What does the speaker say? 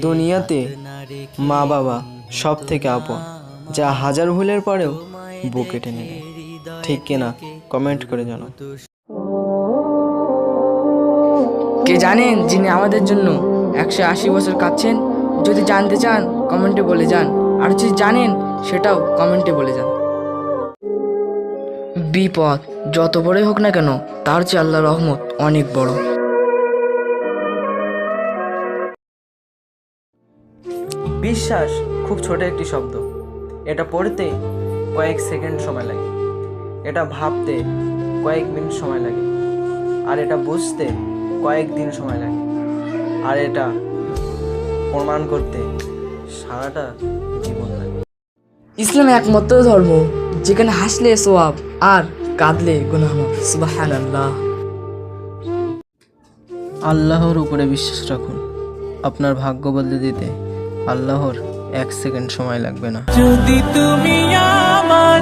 দুনিয়াতে মা বাবা সব থেকে আপন যা হাজার ভুলের পরেও বুকে টেনে নেয় ঠিক কিনা? কমেন্ট করে জানাও। কে জানেন যিনি আমাদের জন্য একশো আশি বছর কাঁদছেন? যদি জানতে চান কমেন্টে বলে যান। আর যদি জানেন সেটাও কমেন্টে বলে যান। বিপদ যত বড়ই হোক না কেন তার চেয়ে আল্লাহ রহমত অনেক বড়। বিশ্বাস খুব ছোট একটি শব্দ। এটা পড়তে কয়েক সেকেন্ড সময় লাগে। এটা ভাবতে কয়েক মিনিট সময় লাগে। আর এটা বুঝতে কয়েক দিন সময় লাগে। আর এটা প্রমাণ করতে সারাটা জীবন লাগে। ইসলাম একমাত্র ধর্ম যেখানে হাসলে সোয়াব আর কাঁদলে গুনাহ সুবাহান আল্লাহ আল্লাহর উপরে বিশ্বাস রাখুন। আপনার ভাগ্য বদলে দিতে আল্লাহর এক সেকেন্ড সময় লাগবে না। যদি তুমি আমার